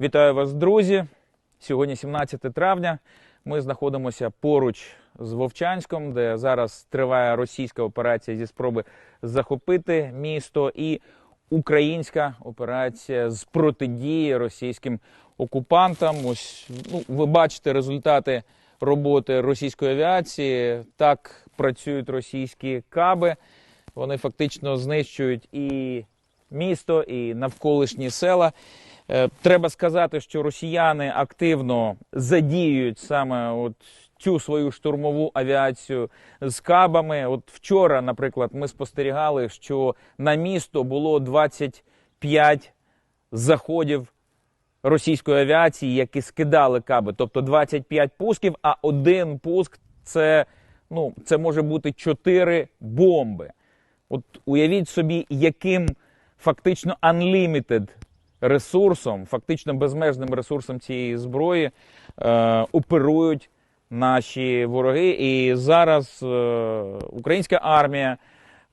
Вітаю вас, друзі! Сьогодні 17 травня. Ми знаходимося поруч з Вовчанськом, де зараз триває російська операція зі спроби захопити місто, і українська операція з протидії російським окупантам. Ось ну, ви бачите результати роботи російської авіації. Так працюють російські каби. Вони фактично знищують і місто, і навколишні села. Е, Треба сказати, що росіяни активно задіюють саме от цю свою штурмову авіацію з кабами. От вчора, наприклад, ми спостерігали, що на місто було 25 заходів російської авіації, які скидали каби, тобто 25 пусків, а один пуск це, ну, це може бути 4 бомби. От уявіть собі, яким фактично unlimited ресурсом, фактично безмежним ресурсом цієї зброї е, оперують наші вороги. І зараз е, українська армія,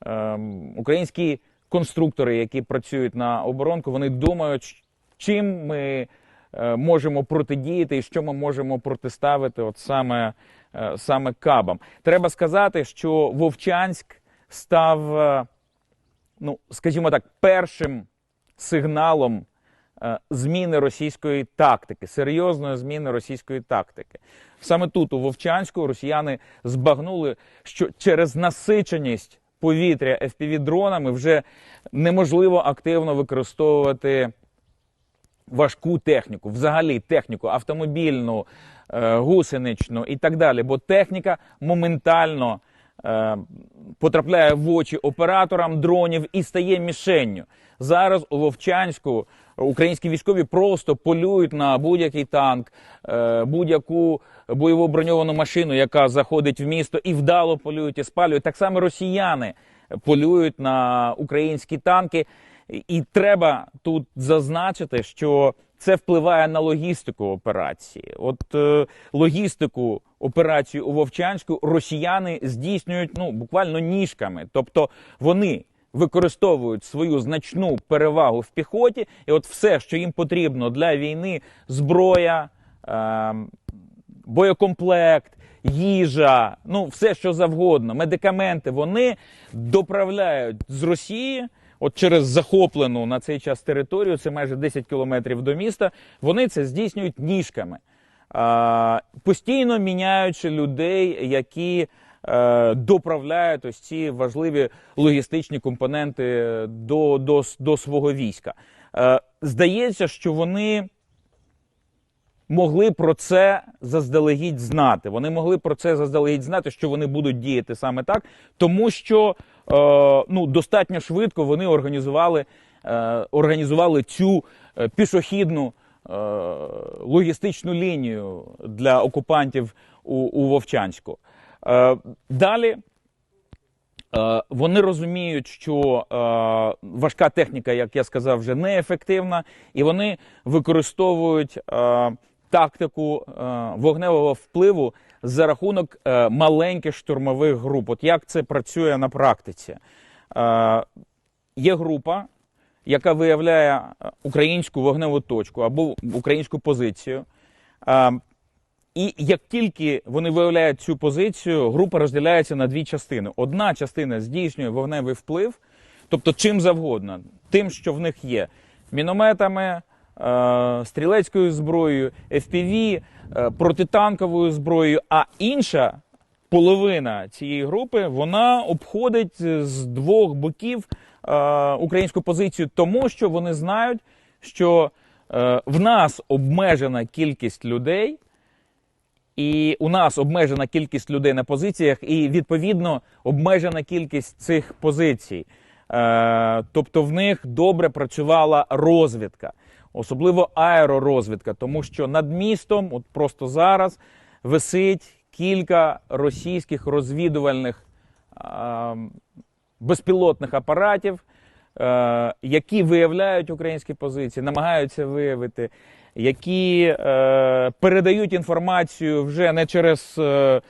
е, українські конструктори, які працюють на оборонку, вони думають, чим ми е, можемо протидіяти і що ми можемо протиставити от саме, е, саме кабам. Треба сказати, що Вовчанськ став, е, ну, скажімо так, першим сигналом зміни російської тактики, серйозної зміни російської тактики. Саме тут, у Вовчанську, росіяни збагнули, що через насиченість повітря FPV-дронами вже неможливо активно використовувати важку техніку, взагалі техніку автомобільну, е, гусеничну і так далі. Бо техніка моментально е, потрапляє в очі операторам дронів і стає мішенню. Зараз у Вовчанську українські військові просто полюють на будь-який танк, е, будь-яку бойову броньовану машину, яка заходить в місто, і вдало полюють і спалюють. Так само росіяни полюють на українські танки. І треба тут зазначити, що це впливає на логістику операції. От е, логістику операції у Вовчанську росіяни здійснюють ну буквально ніжками, тобто вони використовують свою значну перевагу в піхоті, і от все, що їм потрібно для війни, зброя. Е, боєкомплект, їжа, ну все що завгодно, медикаменти вони доправляють з Росії. От через захоплену на цей час територію, це майже 10 кілометрів до міста. Вони це здійснюють ніжками, а, постійно міняючи людей, які е, доправляють ось ці важливі логістичні компоненти до, до, до свого війська. Е, здається, що вони могли про це заздалегідь знати. Вони могли про це заздалегідь знати, що вони будуть діяти саме так, тому що е, ну, достатньо швидко вони організували, е, організували цю е, пішохідну е, логістичну лінію для окупантів у, у Вовчанську. Е, далі. Е, Вони розуміють, що е, важка техніка, як я сказав, вже неефективна, і вони використовують тактику вогневого впливу за рахунок маленьких штурмових груп. От як це працює на практиці? Є група, яка виявляє українську вогневу точку або українську позицію. І як тільки вони виявляють цю позицію, група розділяється на дві частини. Одна частина здійснює вогневий вплив, тобто чим завгодно, тим, що в них є мінометами, е, стрілецькою зброєю, FPV, е, протитанковою зброєю. А інша половина цієї групи вона обходить з двох боків е, українську позицію, тому що вони знають, що в нас обмежена кількість людей. І у нас обмежена кількість людей на позиціях, і відповідно обмежена кількість цих позицій. Е, тобто в них добре працювала розвідка, особливо аеророзвідка, тому що над містом, от просто зараз, висить кілька російських розвідувальних безпілотних апаратів, е, які виявляють українські позиції, намагаються виявити, які е, передають інформацію вже не через е,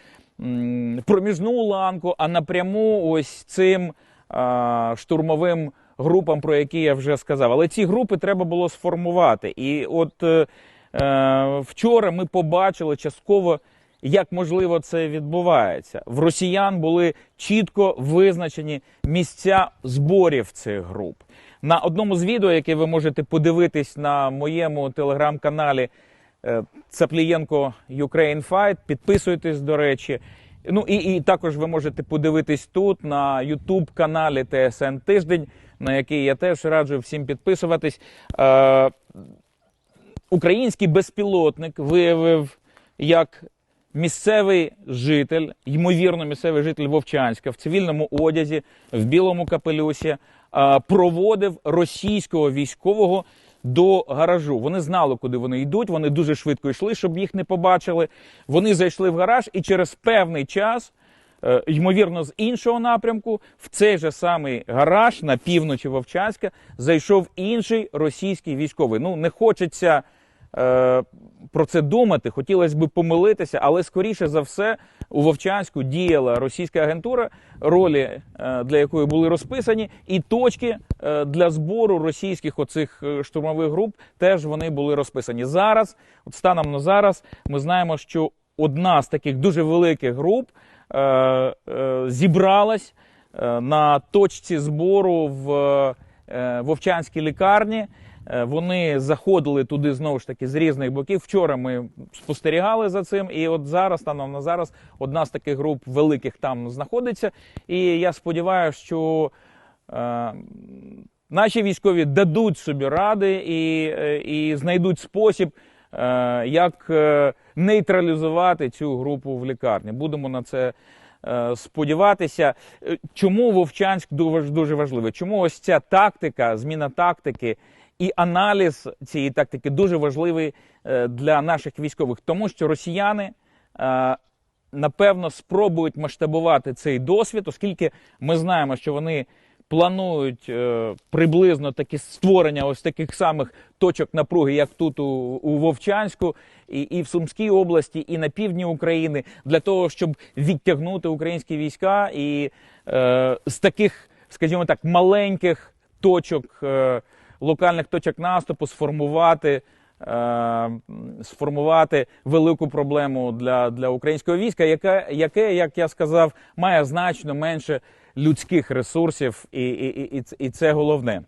проміжну ланку, а напряму ось цим е, штурмовим групам, про які я вже сказав. Але ці групи треба було сформувати. І от е, е, вчора ми побачили частково, як можливо це відбувається. В росіян були чітко визначені місця зборів цих груп. На одному з відео, яке ви можете подивитись на моєму телеграм-каналі е, Цаплієнко Ukraine Fight, підписуйтесь, до речі. Ну і, і також ви можете подивитись тут на YouTube каналі ТСН Тиждень, на який я теж раджу всім підписуватись. Е, український безпілотник виявив, як місцевий житель, ймовірно, місцевий житель Вовчанська в цивільному одязі, в білому капелюсі, проводив російського військового до гаражу. Вони знали, куди вони йдуть. Вони дуже швидко йшли, щоб їх не побачили. Вони зайшли в гараж, і через певний час, е, ймовірно, з іншого напрямку, в цей же самий гараж на півночі Вовчанська зайшов інший російський військовий. Ну не хочеться про це думати, хотілося б помилитися, але скоріше за все у Вовчанську діяла російська агентура, ролі е, для якої були розписані, і точки е, для збору російських оцих е, штурмових груп теж вони були розписані. Зараз, от станом на зараз, ми знаємо, що одна з таких дуже великих груп е, е, зібралась е, на точці збору в е, Вовчанській лікарні. Е, Вони заходили туди знову ж таки з різних боків. Вчора ми спостерігали за цим, і от зараз, станом на зараз, одна з таких груп великих там знаходиться. І я сподіваюся, що е, наші військові дадуть собі ради і, е, і знайдуть спосіб, е, як е, нейтралізувати цю групу в лікарні. Будемо на це сподіватися. Чому Вовчанськ дуже важливий? Чому ось ця тактика, зміна тактики і аналіз цієї тактики дуже важливий е, для наших військових, тому що росіяни. е, Напевно, спробують масштабувати цей досвід, оскільки ми знаємо, що вони планують е, приблизно такі створення ось таких самих точок напруги, як тут у, Вовчанську, і, в Сумській області, і на півдні України, для того, щоб відтягнути українські війська і з таких, скажімо так, маленьких точок, локальних точок наступу сформувати. е, Сформувати велику проблему для, для українського війська, яке, яке, як я сказав, має значно менше людських ресурсів, і, і, і, і це- головне.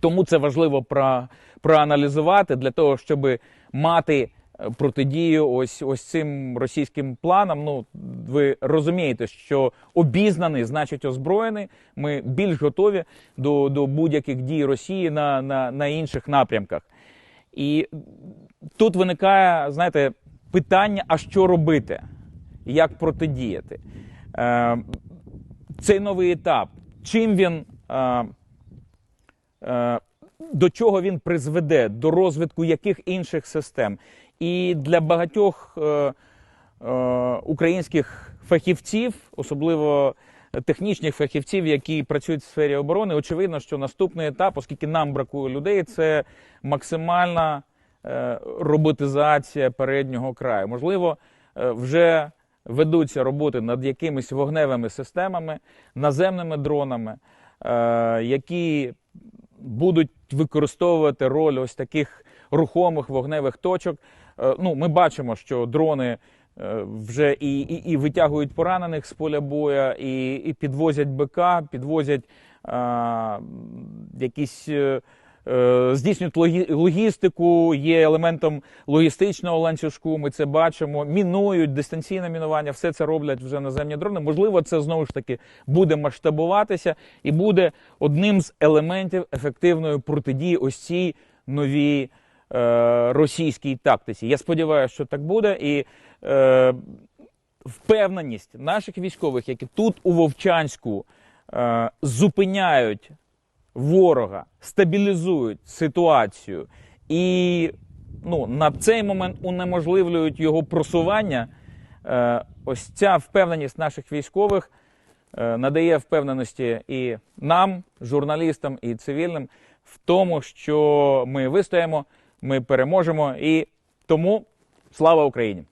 Тому це важливо про, проаналізувати для того, щоб мати протидію ось ось цим російським планам. Ну ви розумієте, що обізнаний значить озброєний. Ми більш готові до, до будь-яких дій Росії на, на, на інших напрямках. І тут виникає, знаєте, питання: а що робити? Як протидіяти? Е, цей новий етап, чим він. Е, е, до чого він призведе, до розвитку яких інших систем. І для багатьох е, е, українських фахівців, особливо технічних фахівців, які працюють в сфері оборони, очевидно, що наступний етап, оскільки нам бракує людей, це максимальна е, роботизація переднього краю. Можливо, е, вже ведуться роботи над якимись вогневими системами, наземними дронами, е, які будуть використовувати роль ось таких рухомих вогневих точок. Е, Ну, ми бачимо, що дрони е, вже і, і, і витягують поранених з поля боя, і, і підвозять БК, підвозять а, якісь. е, е, Здійснюють логі- логістику, є елементом логістичного ланцюжку. Ми це бачимо. Мінують дистанційне мінування, все це роблять вже наземні дрони. Можливо, це знову ж таки буде масштабуватися і буде одним з елементів ефективної протидії ось цій новій російській тактиці. Я сподіваюся, що так буде, і е, впевненість наших військових, які тут у Вовчанську е, зупиняють ворога, стабілізують ситуацію і ну, на цей момент унеможливлюють його просування. Е, ось ця впевненість наших військових е, надає впевненості і нам, журналістам, і цивільним в тому, що ми вистоїмо, ми переможемо, і тому слава Україні!